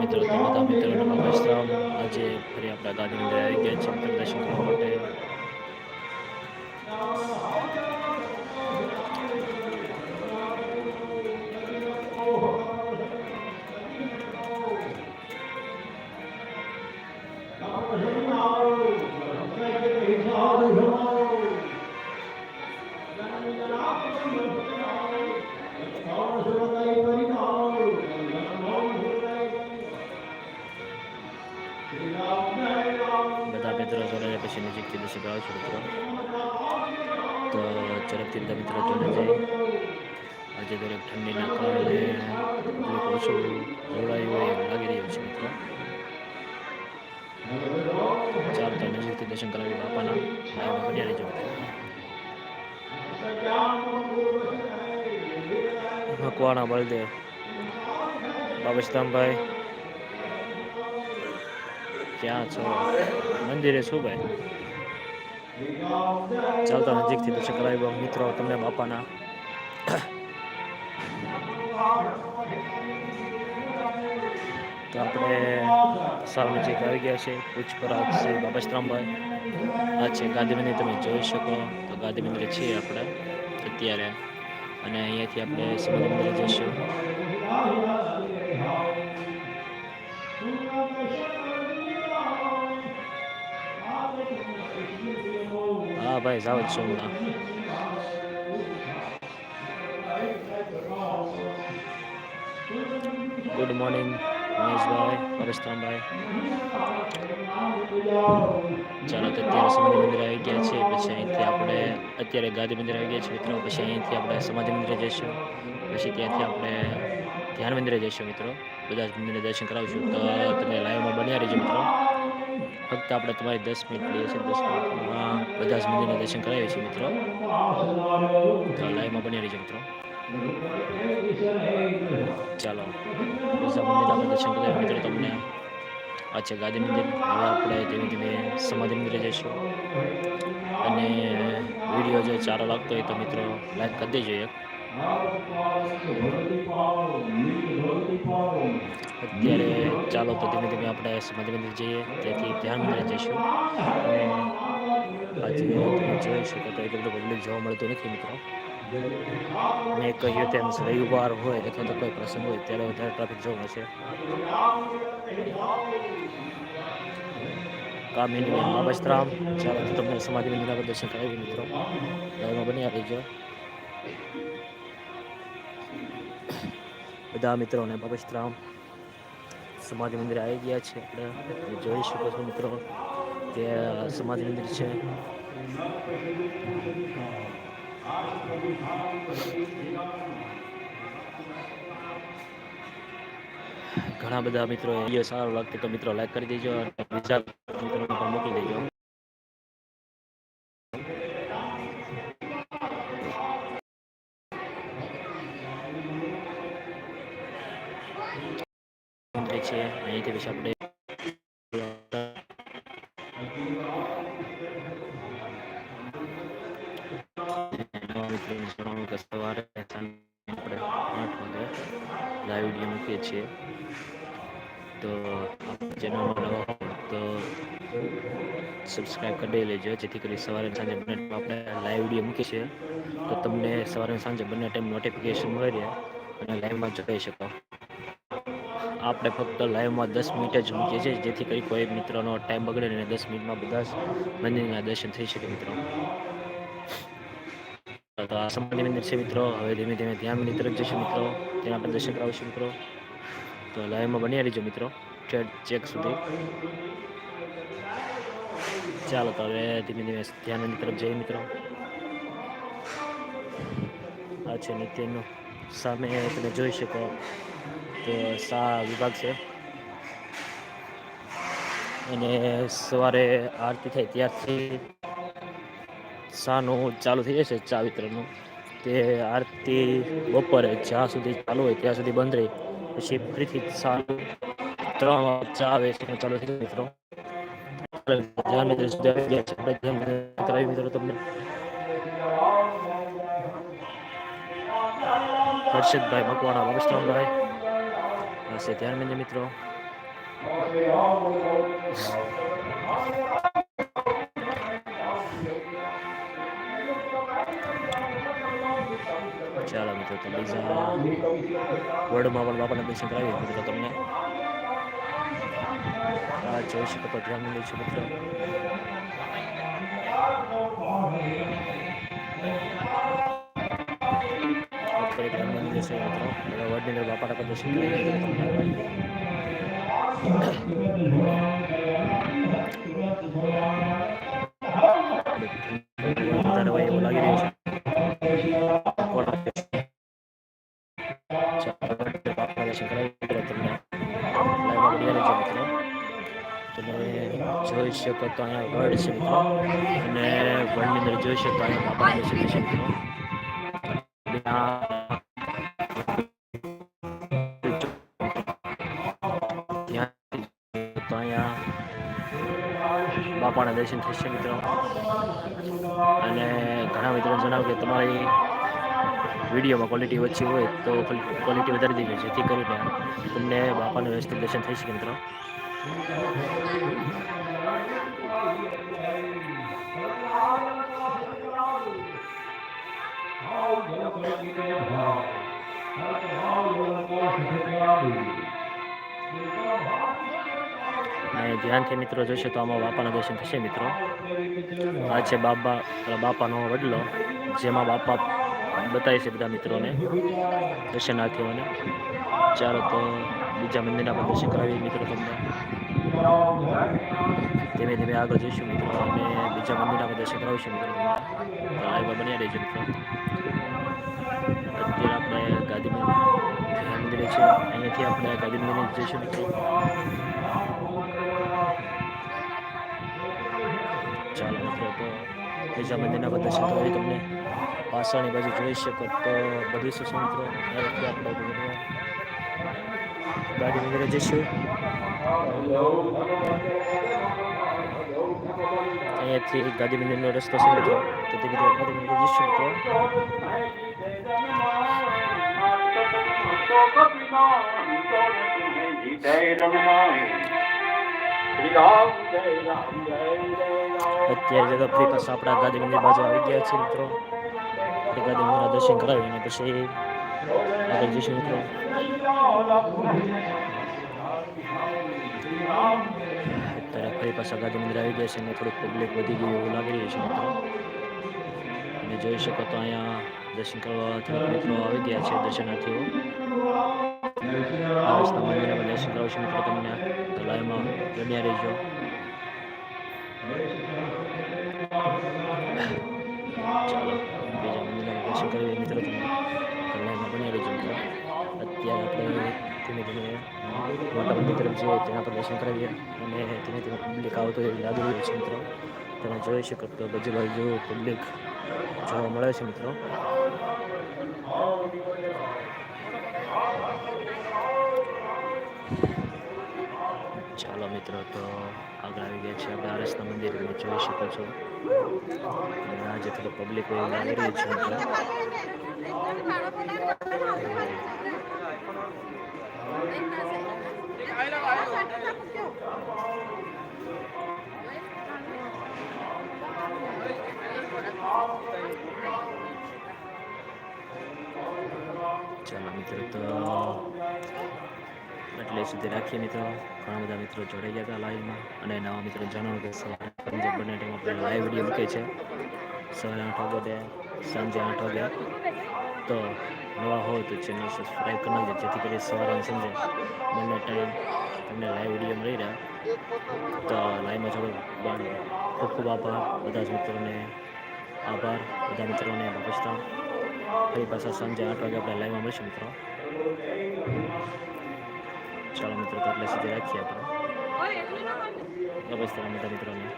મિત્રો તો બધા મિત્રોને નમસ્કાર આજે ફરી આપણા ગાંધી મંદિર આવી ગયા છે મિત્ર દર્શન કરવા માટે. બધા મિત્રો જોડાયા પછી નજીકથી દર્શન કરાવું છું મિત્રો તો ઝડપથી બધા મિત્રો જોડે જાય આજે દરેક ઠંડીના કારણે થોડુંક ઓછું જોડાયું હોય એવું લાગી રહ્યું છે મિત્રો ચાલતા નજીકથી દર્શન કરાવી બાપાના લાઈવમાં બન્યા રહેજો મિત્રો મકવાણા બળદેવ બાબસ્તંભાઈ ક્યાં છો મંદિરે શું ભાઈ? ચાલતા નજીકથી દર્શન કરાવી મિત્રો, તમને બાપાના તો આપણે સાવ નજીક આવી ગયા છે પૂછપરાગ છે બાબસ્તરામભાઈ આ છે ગાંધી મંદિર, તમે જોઈ શકો. તો ગાંધી મંદિર છીએ આપણે અત્યારે. અને અહીંયાથી આપણે સમાધિ મંદિર જઈશું. હા, ભાઈ જાવ જ હમણાં ગુડ મોર્નિંગ મહેશભાઈ પરેશરામભાઈ ચાલો, તો અત્યારે સમાધિ મંદિર આવી ગયા છે પછી અહીંથી આપણે અત્યારે ગાંધી મંદિર આવી ગયા છે મિત્રો. પછી અહીંથી આપણે સમાધિ મંદિરે જઈશું. પછી ત્યાંથી આપણે ધ્યાન મંદિરે જઈશું, મિત્રો. બધા જ મંદિરે દર્શન કરાવશું. તો તમે લાઈવમાં બન્યા રહેજો, મિત્રો. ફક્ત આપણે તમારી દસ મિનિટ લઈએ છીએ, દસ મિનિટમાં બધા જ મંદિરના દર્શન કરાવીએ છીએ મિત્રો. તો લાઈવમાં બની રહીશું મિત્રો. ચાલો મંદિર આપણે દર્શન કરાવીએ. મિત્રો, તમને આ છે ગાંધી મંદિર. હવે આપણે ધીમે ધીમે સમાધિ મંદિરે જઈશું. અને વીડિયો જો સારો લાગતો હોય તો મિત્રો લાઈક કરી દેજો એક. અત્યારે ચાલો તો ધીમે ધીમે આપણે સમાધિ મંદિર જઈએ, ત્યાંથી ધ્યાન મંદિરે જઈશું. આજે તમે જોઈ શકો તો જોવા મળતું નથી મિત્રો. મેં કહ્યું તેમ રવિવાર હોય અથવા તો કોઈ પ્રસંગ હોય ત્યારે વધારે ટ્રાફિક જોવા મળશે કામિની બાબસ્તરામ ચાલો તમને સમાધિ મંદિરના દર્શન કરાવી મિત્રો. લાઈવમાં બની આપી ગયો બધા મિત્રોને બાબસ્તરામ સમાધિ મંદિર આવી ગયા છે. આપણે જોઈ શકો છો મિત્રો તે સમાધિ મંદિર છે. ઘણા બધા મિત્રો વીડિયો સારો લાગતો તો મિત્રો લાઈક કરી દેજો અને બીજા મિત્રો મોકલી દેજો. મંદિર છે. અહીંથી પછી આપણે તો ચેનલમાં નવા તો સબસ્ક્રાઈબ કરી લેજો. જેથી કરી સવારે સાંજે બંને આપણે લાઈવ વીડિયો મૂકીએ છીએ. તો તમને સવારે સાંજે બંને ટાઈમ નોટિફિકેશન મળી રહે અને લાઈવમાં જોઈ શકો. આપણે ફક્ત લાઈવમાં દસ મિનિટ જ મૂકીએ છીએ, જેથી કરી કોઈ મિત્રનો ટાઈમ બગડે અને દસ મિનિટમાં બધા મંદિરના દર્શન થઈ શકે મિત્રો. તો આ સમાધિ મંદિર છે મિત્રો. હવે ધીમે ધીમે ધ્યાન મંદિર તરફ જઈશું મિત્રો. ત્યાં આપણે દર્શન કરાવશું મિત્રો. તો લાઈવમાં બની રહીજો મિત્રો. ચેક સુધી. ચાલો તો હવે ધીમે ધીમે ધ્યાન મંદિર તરફ જઈએ મિત્રો. આ છે નિત્યનું સામે તમે જોઈ શકો કે સા વિભાગ છે અને સવારે આરતી થાય ત્યારથી સાનું ચાલુ થઈ જશે ચા વિતરણનું તે આરતી બપોરે જ્યાં સુધી ચાલુ હોય ત્યાં સુધી બંધ રહી પછી ફરીથી સારું ત્રણ ચા આવે છે ચાલુ થઈ મિત્રો ધ્યાન કરાવી મિત્રો તમને હર્ષદભાઈ, મકવાણા મગસ્તરામભાઈ હશે ધ્યાન મંદિર મિત્રો. ચાલો મિત્રો, તો બીજા વર્ડમાં પણ બાપાને દર્શન કરાવી મિત્રો તમને. આ જોઈ શકો તો ધ્યાન મંદિર છે મિત્રો. છે મિત્રો હવે વડની અંદર બાપાના પણ દર્શન કરાવી વધારે હોય એવું લાગી રહ્યું છે. જોઈ શકો તો અહીંયા વર્ડ છે અને વડની અંદર જોઈ શકો અહીંયા બાપાના દર્શન થશે મિત્રો. બાપાના દર્શન થશે મિત્રો. અને ઘણા મિત્રો જણાવ્યું કે તમારી વિડીયોમાં ક્વોલિટી ઓછી હોય તો ક્વોલિટી વધારી દેવી જેથી કરીને તમને બાપાનું વ્યવસ્થિત દર્શન થઈ શકે મિત્રો. અને ધ્યાનથી મિત્રો જોશે તો આમાં બાપાના દર્શન થશે મિત્રો. આ છે બાબા બાપાનો વડલો, જેમાં બાપા બતાવે છે બધા મિત્રોને દર્શનાર્થીઓને. ચાલો તો બીજા મંદિરના પણ દર્શન કરાવીએ મિત્રો તમને. ધીમે ધીમે આગળ જઈશું મિત્રો અને બીજા મંદિરના પણ દર્શન કરાવીશું મિત્રો તમને. તો લાઈવમાં બન્યા રહીશું મિત્રો. અત્યારે આપણે ગાંધી મંદિરે છે. અહીંયાથી આપણે ગાંધી મંદિરે જઈશું મિત્રો. બીજા મંદિરના બધા કરાવી તમને પાછળની બાજુ જોઈ શકો તો બધી અહીંયાથી આપણે ગાડી મંદિરે જઈશું. અહીંયાથી ગાંધી મંદિરનો રસ્તો છે મિત્રો. તો તે બધા ગાંધી મંદિર જઈશું મિત્રો. અત્યારે જગા ફરી પાછા આપણા ગાદી મંદિર બાજુ આવી ગયા છે મિત્રો. ગાદી મંદિરના દર્શન કરાવીને પછી આગળ જઈશું મિત્રો. અત્યારે ફરી પાછા ગાદી મંદિર આવી ગયા છે અને થોડુંક પબ્લિક વધી ગયું એવું લાગી રહ્યું છે મિત્રો. અને જોઈ શકો તો અહીંયા દર્શન કરવા મિત્રો આવી ગયા છે દર્શનાર્થીઓ. રસ્તા મંદિરમાં દર્શન કરાવશું મિત્રો, તમને તો લાઈવમાં બન્યા રહેજો. ચાલો, બીજા મંદિરના દર્શન કરીએ મિત્રો તમે લાઈવમાં બન્યા રહેજો મિત્રો. અત્યારે ધીમે ધીમે મોટા મંદિર જઈએ, ત્યાં પર દર્શન કરાવીએ અને ધીમે ધીમે પબ્લિક આવતો એવું લાગી રહ્યું છે મિત્રો. તમે જોઈ શકો તો બધી બાજુ પબ્લિક જોવા મળે છે મિત્રો. ચાલો મિત્રો તો આગળ આવી ગયા છે આપણે આરસના મંદિર તમે જોઈ શકો છો અને આજે થોડું પબ્લિક એવું લાગી રહ્યું છે મિત્રો ચાલો મિત્રો તો એટલે સુધી રાખીએ મિત્રો. ઘણા બધા મિત્રો જોડાઈ ગયા હતા લાઈવમાં અને નવા મિત્રો જણાવો કે સવારે પંજાબ બંને ટાઈમ આપણે લાઈવ વીડિયો મૂકે છે. સવારે આઠ વાગે સાંજે આઠ વાગે. તો નવા હોય તો ચેનલ સબસ્ક્રાઈબ કરી નાખજો, જેથી કરી સવારે અને સાંજે બંને ટાઈમ તમને લાઈવ વીડિયો મળી રહ્યા તો લાઈવમાં જોડો ખૂબ ખૂબ આભાર. બધા જ મિત્રોને આભાર. બધા મિત્રોને પાકિસ્તાન ફરી પાછા સાંજે આઠ વાગે આપણે લાઈવમાં મળીશું મિત્રો. ચાલો મિત્રો તો એટલે સુધી રાખીએ આપણે નમસ્તે બધા મિત્રોને